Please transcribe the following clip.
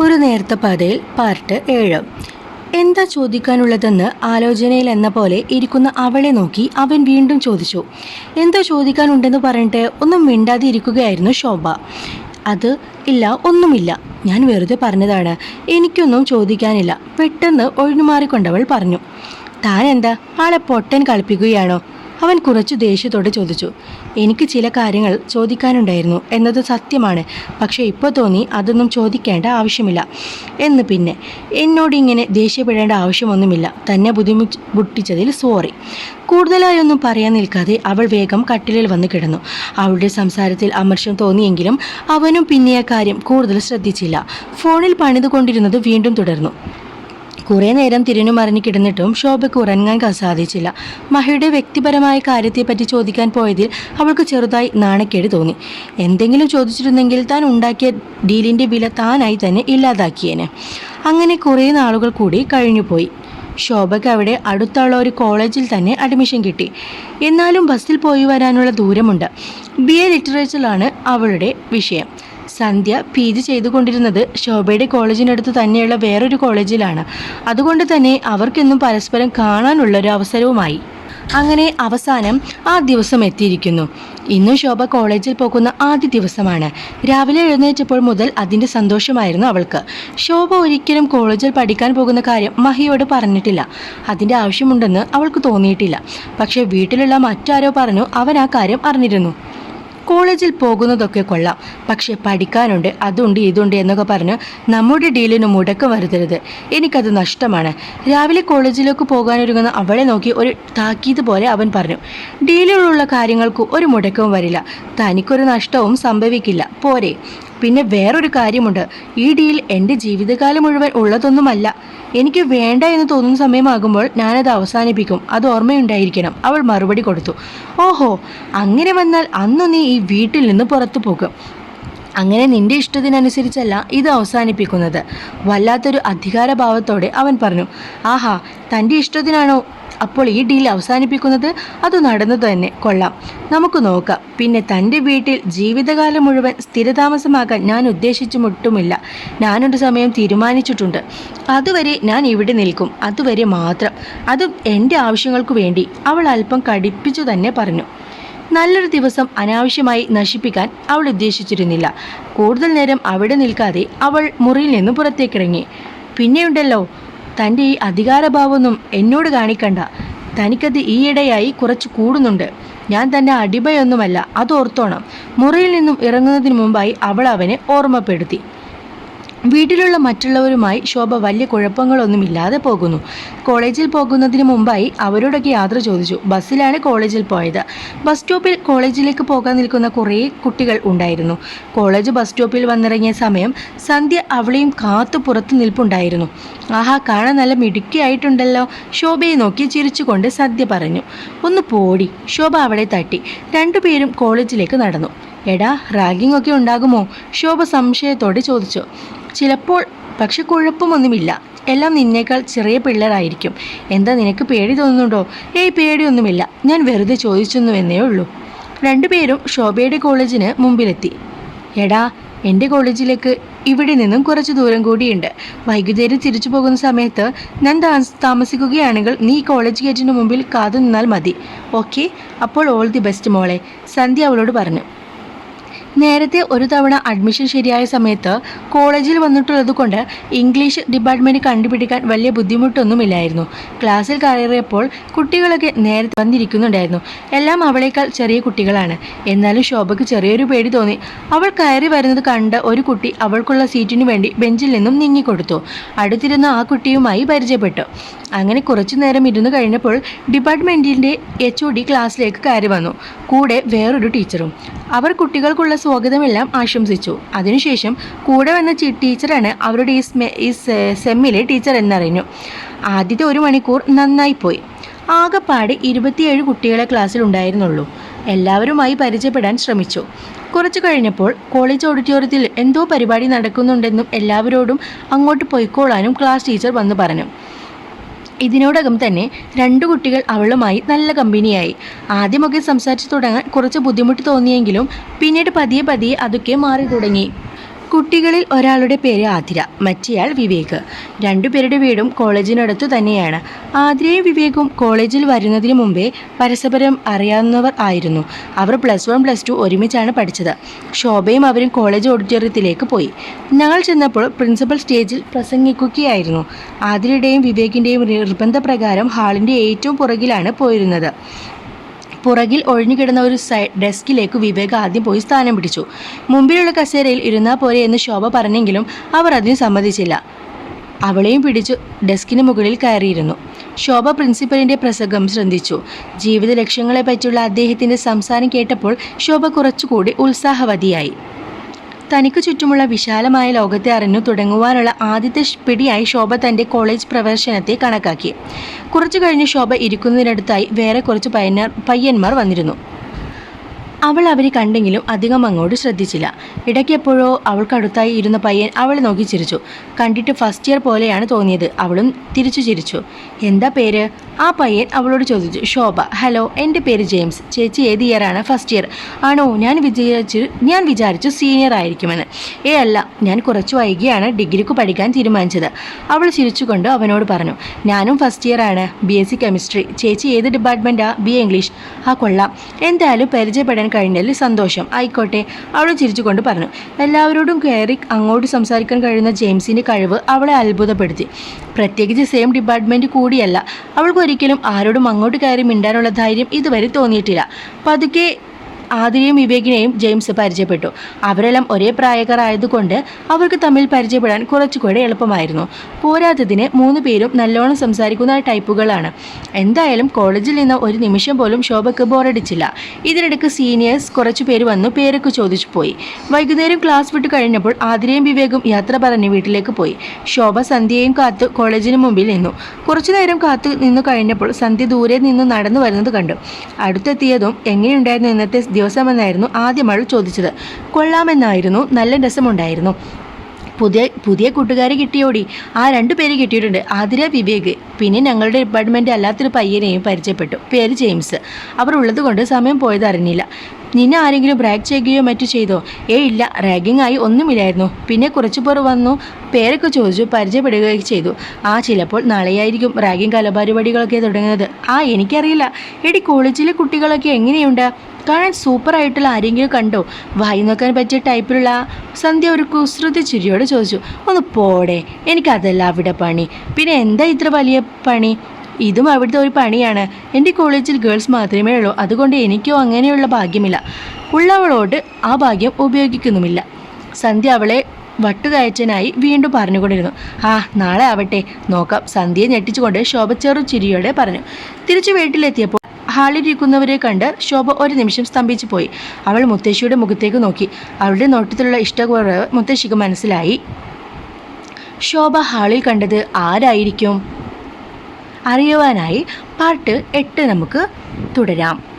ഒരു നേർത്ത പാതയിൽ പാർട്ട് ഏഴ്. എന്താ ചോദിക്കാനുള്ളതെന്ന് ആലോചനയിൽ എന്ന പോലെ ഇരിക്കുന്ന അവളെ നോക്കി അവൻ വീണ്ടും ചോദിച്ചു. എന്താ ചോദിക്കാനുണ്ടെന്ന് പറഞ്ഞിട്ട് ഒന്നും മിണ്ടാതെ ഇരിക്കുകയായിരുന്നു ശോഭ. അത് ഇല്ല ഒന്നുമില്ല. ഞാൻ വെറുതെ പറഞ്ഞതാണ്. എനിക്കൊന്നും ചോദിക്കാനില്ല. പെട്ടെന്ന് ഒഴിഞ്ഞുമാറിക്കൊണ്ടവൾ പറഞ്ഞു. താൻ എന്താ ആളെ പൊട്ടൻ കളിപ്പിക്കുകയാണോ? അവൻ കുറച്ചു ദേഷ്യത്തോടെ ചോദിച്ചു എനിക്ക് ചില കാര്യങ്ങൾ ചോദിക്കാനുണ്ടായിരുന്നു എന്നത് സത്യമാണ് പക്ഷേ ഇപ്പോൾ തോന്നി അതൊന്നും ചോദിക്കേണ്ട ആവശ്യമില്ല. എന്ന് പിന്നെ എന്നോട് ഇങ്ങനെ ദേഷ്യപ്പെടേണ്ട ആവശ്യമൊന്നുമില്ല തന്നെ ബുദ്ധിമുട്ടിച്ചതിൽ സോറി കൂടുതലായൊന്നും പറയാൻ നിൽക്കാതെ അവൾ വേഗം കട്ടിലിൽ വന്ന് കിടന്നു. അവളുടെ സംസാരത്തിൽ അമർഷം തോന്നിയെങ്കിലും അവനും പിന്നെ ആ കാര്യം കൂടുതൽ ശ്രദ്ധിച്ചില്ല. ഫോണിൽ പണിതുകൊണ്ടിരുന്നത് വീണ്ടും തുടർന്നു. കുറേ നേരം തിരിഞ്ഞു മറിഞ്ഞു കിടന്നിട്ടും ശോഭയ്ക്ക് ഉറങ്ങാൻ സാധിച്ചില്ല. മഹയുടെ വ്യക്തിപരമായ കാര്യത്തെപ്പറ്റി ചോദിക്കാൻ പോയതിൽ അവൾക്ക് ചെറുതായി നാണക്കേട് തോന്നി. എന്തെങ്കിലും ചോദിച്ചിരുന്നെങ്കിൽ താൻ ഉണ്ടാക്കിയ ഡീലിന്റെ വില താനായി തന്നെ ഇല്ലാതാക്കിയേനെ. അങ്ങനെ കുറേ നാളുകൾ കൂടി കഴിഞ്ഞുപോയി. ശോഭയ്ക്ക് അവിടെ അടുത്തുള്ള ഒരു കോളേജിൽ തന്നെ അഡ്മിഷൻ കിട്ടി. എന്നാലും ബസ്സിൽ പോയി വരാനുള്ള ദൂരമുണ്ട്. ബി എ ലിറ്ററേച്ചറിലാണ് അവളുടെ വിഷയം. സന്ധ്യ പി ജി ചെയ്തുകൊണ്ടിരുന്നത് ശോഭയുടെ കോളേജിനടുത്ത് തന്നെയുള്ള വേറൊരു കോളേജിലാണ്. അതുകൊണ്ട് തന്നെ അവർക്കെന്നും പരസ്പരം കാണാനുള്ള ഒരു അവസരവുമായി. അങ്ങനെ അവസാനം ആ ദിവസം എത്തിയിരിക്കുന്നു. ഇന്ന് ശോഭ കോളേജിൽ പോകുന്ന ആദ്യ ദിവസമാണ്. രാവിലെ എഴുന്നേറ്റപ്പോൾ മുതൽ അതിന്റെ സന്തോഷമായിരുന്നു അവൾക്ക്. ശോഭ ഒരിക്കലും കോളേജിൽ പഠിക്കാൻ പോകുന്ന കാര്യം മഹിയോട് പറഞ്ഞിട്ടില്ല. അതിന്റെ ആവശ്യമുണ്ടെന്ന് അവൾക്ക് തോന്നിയിട്ടില്ല. പക്ഷേ വീട്ടിലുള്ള മറ്റാരോ പറഞ്ഞു അവൻ ആ കാര്യം അറിഞ്ഞിരുന്നു. കോളേജിൽ പോകുന്നതൊക്കെ കൊള്ളാം. പക്ഷെ പഠിക്കാനുണ്ട് അതുണ്ട് ഇതുണ്ട് എന്നൊക്കെ പറഞ്ഞ് നമ്മുടെ ഡീലിന് മുടക്കം വരുത്തരുത്. എനിക്കത് നഷ്ടമാണ്. രാവിലെ കോളേജിലേക്ക് പോകാനൊരുങ്ങുന്ന അവളെ നോക്കി ഒരു താക്കീത് പോലെ അവൻ പറഞ്ഞു ഡീലിലുള്ള കാര്യങ്ങൾക്ക് ഒരു മുടക്കവും വരില്ല. തനിക്കൊരു നഷ്ടവും സംഭവിക്കില്ല. പോരെ. പിന്നെ വേറൊരു കാര്യമുണ്ട്. ഈ ഡീൽ എന്റെ ജീവിതകാലം മുഴുവൻ ഉള്ളതൊന്നുമല്ല. എനിക്ക് വേണ്ട എന്ന് തോന്നുന്ന സമയമാകുമ്പോൾ ഞാനത് അവസാനിപ്പിക്കും. അത് ഓർമ്മയുണ്ടായിരിക്കണം. അവൾ മറുപടി കൊടുത്തു. ഓഹോ അങ്ങനെ വന്നാൽ അന്ന് നീ ഈ വീട്ടിൽ നിന്ന് പുറത്തു പോകും. അങ്ങനെ നിന്റെ ഇഷ്ടത്തിനനുസരിച്ചല്ല ഇത് അവസാനിപ്പിക്കുന്നത്. വല്ലാത്തൊരു അധികാരഭാവത്തോടെ അവൻ പറഞ്ഞു ആഹാ തന്റെ ഇഷ്ടത്തിനാണോ അപ്പോൾ ഈ ഡീൽ അവസാനിപ്പിക്കുന്നത്? അത് നടന്നു തന്നെ. കൊള്ളാം. നമുക്ക് നോക്കാം. പിന്നെ തന്റെ വീട്ടിൽ ജീവിതകാലം മുഴുവൻ സ്ഥിരതാമസമാക്കാൻ ഞാൻ ഉദ്ദേശിച്ചു മുട്ടുമില്ല. ഞാനൊരു സമയം തീരുമാനിച്ചിട്ടുണ്ട്. അതുവരെ ഞാൻ ഇവിടെ നിൽക്കും. അതുവരെ മാത്രം. അതും എന്റെ ആവശ്യങ്ങൾക്ക് വേണ്ടി. അവൾ അല്പം കടിപ്പിച്ചു തന്നെ പറഞ്ഞു. നല്ലൊരു ദിവസം അനാവശ്യമായി നശിപ്പിക്കാൻ അവൾ ഉദ്ദേശിച്ചിരുന്നില്ല. കൂടുതൽ നേരം അവിടെ നിൽക്കാതെ അവൾ മുറിയിൽ നിന്ന് പുറത്തേക്കിറങ്ങി. പിന്നെയുണ്ടല്ലോ തന്റെ ഈ അധികാരഭാവമൊന്നും എന്നോട് കാണിക്കണ്ട. തനിക്കത് ഈയിടെയായി കുറച്ച് കൂടുന്നുണ്ട്. ഞാൻ തന്നെ അടിമയൊന്നുമല്ല അത് ഓർത്തോണം. മുറിയിൽ നിന്നും ഇറങ്ങുന്നതിന് മുമ്പായി അവൾ അവനെ ഓർമ്മപ്പെടുത്തി. വീട്ടിലുള്ള മറ്റുള്ളവരുമായി ശോഭ വലിയ കുഴപ്പങ്ങളൊന്നുമില്ലാതെ പോകുന്നു. കോളേജിൽ പോകുന്നതിന് മുമ്പായി അവരോടൊക്കെ യാത്ര ചോദിച്ചു. ബസ്സിലാണ് കോളേജിൽ പോയത്. ബസ് സ്റ്റോപ്പിൽ കോളേജിലേക്ക് പോകാൻ നിൽക്കുന്ന കുറേ കുട്ടികൾ ഉണ്ടായിരുന്നു. കോളേജ് ബസ് സ്റ്റോപ്പിൽ വന്നിറങ്ങിയ സമയം സന്ധ്യ അവളെയും കാത്തു പുറത്തു നിൽപ്പുണ്ടായിരുന്നു. ആഹാ കാണാൻ നല്ല മിടുക്കിയായിട്ടുണ്ടല്ലോ ശോഭയെ നോക്കി ചിരിച്ചുകൊണ്ട് സദ്യ പറഞ്ഞു. ഒന്ന് പോടി. ശോഭ അവളെ തട്ടി. രണ്ടുപേരും കോളേജിലേക്ക് നടന്നു. എടാ റാഗിംഗ് ഒക്കെ ഉണ്ടാകുമോ? ശോഭ സംശയത്തോടെ ചോദിച്ചു. ചിലപ്പോൾ പക്ഷെ കുഴപ്പമൊന്നുമില്ല. എല്ലാം നിന്നേക്കാൾ ചെറിയ പിള്ളേരായിരിക്കും. എന്താ നിനക്ക് പേടി തോന്നുന്നുണ്ടോ? ഏയ് പേടിയൊന്നുമില്ല. ഞാൻ വെറുതെ ചോദിച്ചെന്നുവെന്നേ ഉള്ളൂ. രണ്ടുപേരും ശോഭയുടെ കോളേജിന് മുമ്പിലെത്തി. എടാ എന്റെ കോളേജിലേക്ക് ഇവിടെ നിന്നും കുറച്ച് ദൂരം കൂടിയുണ്ട്. വൈകുന്നേരം തിരിച്ചു പോകുന്ന സമയത്ത് ഞാൻ താമസിക്കുകയാണെങ്കിൽ നീ കോളേജ് ഗേറ്റിന് മുമ്പിൽ കാത്തു നിന്നാൽ മതി. ഓക്കെ? അപ്പോൾ ഓൾ ദി ബെസ്റ്റ് മോളെ. സന്ധ്യ അവളോട് പറഞ്ഞു. നേരത്തെ ഒരു തവണ അഡ്മിഷൻ ശരിയായ സമയത്ത് കോളേജിൽ വന്നിട്ടുള്ളത് കൊണ്ട് ഇംഗ്ലീഷ് ഡിപ്പാർട്ട്മെന്റ് കണ്ടുപിടിക്കാൻ വലിയ ബുദ്ധിമുട്ടൊന്നുമില്ലായിരുന്നു. ക്ലാസ്സിൽ കയറിയപ്പോൾ കുട്ടികളൊക്കെ നേരത്തെ വന്നിരിക്കുന്നുണ്ടായിരുന്നു. എല്ലാം അവളേക്കാൾ ചെറിയ കുട്ടികളാണ്. എന്നാലും ശോഭയ്ക്ക് ചെറിയൊരു പേടി തോന്നി. അവൾ കയറി വരുന്നത് കണ്ട് ഒരു കുട്ടി അവൾക്കുള്ള സീറ്റിനു വേണ്ടി ബെഞ്ചിൽ നിന്നും നീങ്ങിക്കൊടുത്തു. അടുത്തിരുന്ന ആ കുട്ടിയുമായി പരിചയപ്പെട്ടു. അങ്ങനെ കുറച്ചു നേരം ഇരുന്ന് കഴിഞ്ഞപ്പോൾ ഡിപ്പാർട്ട്മെന്റിന്റെ എച്ച് ഒ ഡി ക്ലാസ്സിലേക്ക് കയറി വന്നു. കൂടെ വേറൊരു ടീച്ചറും അവർ കുട്ടികൾക്കുള്ള സ്വാഗതമെല്ലാം ആശംസിച്ചു. അതിനുശേഷം കൂടെ വന്ന ടീച്ചറാണ് അവരുടെ ഈ ഈ സെമ്മിലെ ടീച്ചർ എന്നറിഞ്ഞു. ആദ്യത്തെ ഒരു മണിക്കൂർ നന്നായി പോയി ആകെപ്പാടെ ഇരുപത്തിയേഴ് കുട്ടികളെ ക്ലാസ്സിൽ ഉണ്ടായിരുന്നുള്ളൂ. എല്ലാവരുമായി പരിചയപ്പെടാൻ ശ്രമിച്ചു. കുറച്ചു കഴിഞ്ഞപ്പോൾ കോളേജ് ഓഡിറ്റോറിയത്തിൽ എന്തോ പരിപാടി നടക്കുന്നുണ്ടെന്നും എല്ലാവരോടും അങ്ങോട്ട് പോയിക്കോളാനും ക്ലാസ് ടീച്ചർ വന്ന് പറഞ്ഞു. ഇതിനോടകം തന്നെ രണ്ടു കുട്ടികൾ അവളുമായി നല്ല കമ്പനിയായി. ആദ്യമൊക്കെ സംസാരിച്ചു തുടങ്ങാൻ കുറച്ച് ബുദ്ധിമുട്ട് തോന്നിയെങ്കിലും പിന്നീട് പതിയെ പതിയെ അതൊക്കെ മാറി തുടങ്ങി. കുട്ടികളിൽ ഒരാളുടെ പേര് ആതിര മറ്റേയാൾ വിവേക്. രണ്ടുപേരുടെ വീടും കോളേജിനടുത്തു തന്നെയാണ്. ആതിരയും വിവേകും കോളേജിൽ വരുന്നതിന് മുമ്പേ പരസ്പരം അറിയാവുന്നവർ ആയിരുന്നു. അവർ പ്ലസ് വൺ പ്ലസ് ടു ഒരുമിച്ചാണ് പഠിച്ചത്. ശോഭയും അവരും കോളേജ് ഓഡിറ്റോറിയത്തിലേക്ക് പോയി. ഞങ്ങൾ ചെന്നപ്പോൾ പ്രിൻസിപ്പൽ സ്റ്റേജിൽ പ്രസംഗിക്കുകയായിരുന്നു. ആതിരയുടെയും വിവേകിന്റെയും നിർബന്ധപ്രകാരം ഹാളിന്റെ ഏറ്റവും പുറകിലാണ് പോയിരുന്നത്. പുറകിൽ ഒഴിഞ്ഞുകിടന്ന ഒരു സൈഡ് ഡെസ്കിലേക്ക് വിവേക് ആദ്യം പോയി സ്ഥാനം പിടിച്ചു. മുമ്പിലുള്ള കസേരയിൽ ഇരുന്നാൽ പോരെ എന്ന് ശോഭ പറഞ്ഞെങ്കിലും അവർ അതിന് സമ്മതിച്ചില്ല. അവളെയും പിടിച്ചു ഡെസ്കിന് മുകളിൽ കയറിയിരുന്നു. ശോഭ പ്രിൻസിപ്പലിന്റെ പ്രസംഗം ശ്രദ്ധിച്ചു. ജീവിത ലക്ഷ്യങ്ങളെ പറ്റിയുള്ള അദ്ദേഹത്തിന്റെ സംസാരം കേട്ടപ്പോൾ ശോഭ കുറച്ചുകൂടി ഉത്സാഹവതിയായി. തനിക്ക് ചുറ്റുമുള്ള വിശാലമായ ലോകത്തെ അറിഞ്ഞു തുടങ്ങുവാനുള്ള ആദ്യത്തെ പിടിയായി ശോഭ തന്റെ കോളേജ് പ്രവേശനത്തെ കണക്കാക്കി. കുറച്ചു കഴിഞ്ഞ് ശോഭ ഇരിക്കുന്നതിനടുത്തായി വേറെ കുറച്ച് പയ്യന്മാർ പയ്യന്മാർ വന്നിരുന്നു. അവൾ അവരെ കണ്ടെങ്കിലും അധികം അങ്ങോട്ട് ശ്രദ്ധിച്ചില്ല. ഇടയ്ക്കെപ്പോഴോ അവൾക്കടുത്തായി ഇരുന്ന പയ്യൻ അവളെ നോക്കി ചിരിച്ചു. കണ്ടിട്ട് ഫസ്റ്റ് ഇയർ പോലെയാണ് തോന്നിയത്. അവളും തിരിച്ചു ചിരിച്ചു. എന്താ പേര്? ആ പയ്യൻ അവളോട് ചോദിച്ചു ശോഭ ഹലോ എന്റെ പേര് ജെയിംസ്. ചേച്ചി ഏത് ഇയറാണ് ഫസ്റ്റ് ഇയർ ആണോ ഞാൻ വിചാരിച്ചു ഞാൻ വിചാരിച്ചു സീനിയർ ആയിരിക്കുമെന്ന്. ഏ അല്ല ഞാൻ കുറച്ച് വൈകിയാണ് ഡിഗ്രിക്ക് പഠിക്കാൻ തീരുമാനിച്ചത്. അവൾ ചിരിച്ചുകൊണ്ട് അവനോട് പറഞ്ഞു ഞാനും ഫസ്റ്റ് ഇയർ ആണ് ബി എസ് സി കെമിസ്ട്രി ചേച്ചി ഏത് ഡിപ്പാർട്ട്മെന്റാണ് ബി എ ഇംഗ്ലീഷ് ആ കൊള്ളാം. എന്തായാലും പരിചയപ്പെടാൻ കഴിഞ്ഞതിൽ സന്തോഷം. ആയിക്കോട്ടെ. അവൾ ചിരിച്ചുകൊണ്ട് പറഞ്ഞു എല്ലാവരോടും കയറി അങ്ങോട്ട് സംസാരിക്കാൻ കഴിയുന്ന ജെയിംസിന്റെ കഴിവ് അവളെ അത്ഭുതപ്പെടുത്തി. പ്രത്യേകിച്ച് സെയിം ഡിപ്പാർട്ട്മെന്റ് കൂടിയല്ല. അവൾക്ക് ഒരിക്കലും ആരോടും അങ്ങോട്ട് കയറി മിണ്ടാനുള്ള ധൈര്യം ഇതുവരെ തോന്നിയിട്ടില്ല. പതുക്കെ ആതിരയും വിവേകിനെയും ജെയിംസ് പരിചയപ്പെട്ടു. അവരെല്ലാം ഒരേ പ്രായക്കാരായതുകൊണ്ട് അവർക്ക് തമ്മിൽ പരിചയപ്പെടാൻ കുറച്ചുകൂടെ എളുപ്പമായിരുന്നു. പോരാത്തതിന് മൂന്ന് പേരും നല്ലോണം സംസാരിക്കുന്ന ടൈപ്പുകളാണ്. എന്തായാലും കോളേജിൽ നിന്ന് ഒരു നിമിഷം പോലും ശോഭയ്ക്ക് ബോറടിച്ചില്ല. ഇതിനിടയ്ക്ക് സീനിയേഴ്സ് കുറച്ചു പേര് വന്നു പേരൊക്കെ ചോദിച്ചു പോയി. വൈകുന്നേരം ക്ലാസ് വിട്ട് കഴിഞ്ഞപ്പോൾ ആതിരയും വിവേകും യാത്ര പറഞ്ഞ് വീട്ടിലേക്ക് പോയി. ശോഭ സന്ധ്യയും കാത്ത് കോളേജിന് മുമ്പിൽ നിന്നു. കുറച്ചു നേരം കാത്തു നിന്നു കഴിഞ്ഞപ്പോൾ സന്ധ്യ ദൂരെ നിന്ന് നടന്നു വരുന്നത് കണ്ടു. അടുത്തെത്തിയതും എങ്ങനെയുണ്ടായിരുന്നു ഇന്നത്തെ ദിവസമെന്നായിരുന്നു ആദ്യം അവൾ ചോദിച്ചത്. കൊള്ളാമെന്നായിരുന്നു നല്ല രസമുണ്ടായിരുന്നു. പുതിയ പുതിയ കൂട്ടുകാരെ കിട്ടിയോടി. ആ രണ്ടു പേര് കിട്ടിയിട്ടുണ്ട്. ആതിര വിവേക്. പിന്നെ ഞങ്ങളുടെ ഡിപ്പാർട്ട്മെന്റ് അല്ലാത്തൊരു പയ്യനെയും പരിചയപ്പെട്ടു. പേര് ജെയിംസ്. അവർ ഉള്ളത് കൊണ്ട് സമയം പോയത് അറിഞ്ഞില്ല. നിന്നെ ആരെങ്കിലും ബ്രാക്ക് ചെയ്യുകയോ മറ്റു ചെയ്തോ? ഏ ഇല്ല റാഗിംഗ് ആയി ഒന്നുമില്ലായിരുന്നു. പിന്നെ കുറച്ചു പേർ വന്നു പേരൊക്കെ ചോദിച്ചു പരിചയപ്പെടുകയൊക്കെ ചെയ്തു. ആ ചിലപ്പോൾ നാളെയായിരിക്കും റാഗിംഗ് കലാപരിപാടികളൊക്കെ തുടങ്ങുന്നത്. ആ എനിക്കറിയില്ല. എടി കോളേജിലെ കുട്ടികളൊക്കെ എങ്ങനെയുണ്ട്? കാണാൻ സൂപ്പറായിട്ടുള്ള ആരെങ്കിലും കണ്ടോ? വായി നോക്കാൻ പറ്റിയ ടൈപ്പിലുള്ള സന്ധ്യ ഒരു കുസൃതി ചിരിയോട് ചോദിച്ചു. ഒന്ന് പോടെ എനിക്കതല്ല അവിടെ പണി. പിന്നെ എന്താ ഇത്ര വലിയ പണി? ഇതും അവിടുത്തെ ഒരു പണിയാണ്. എന്റെ കോളേജിൽ ഗേൾസ് മാത്രമേ ഉള്ളൂ. അതുകൊണ്ട് എനിക്കോ അങ്ങനെയുള്ള ഭാഗ്യമില്ല. ഉള്ളവളോട് ആ ഭാഗ്യം ഉപയോഗിക്കുന്നുമില്ല. സന്ധ്യ അവളെ വട്ടുകയച്ചനായി വീണ്ടും പറഞ്ഞുകൊണ്ടിരുന്നു. ആ നാളെ ആവട്ടെ. നോക്കാം. സന്ധ്യയെ ഞെട്ടിച്ചുകൊണ്ട് ശോഭ ചെറു ചിരിയോടെ പറഞ്ഞു. തിരിച്ചു വീട്ടിലെത്തിയപ്പോൾ ഹാളിലിരിക്കുന്നവരെ കണ്ട് ശോഭ ഒരു നിമിഷം സ്തംഭിച്ചു പോയി. അവൾ മുത്തശ്ശിയുടെ മുഖത്തേക്ക് നോക്കി. അവളുടെ നോട്ടത്തിലുള്ള ഇഷ്ടക്കുറവ് മുത്തശ്ശിക്ക് മനസ്സിലായി. ശോഭ ഹാളിൽ കണ്ടത് ആരായിരിക്കും? അറിയുവാനായി പാട്ട് എട്ട് നമുക്ക് തുടരാം.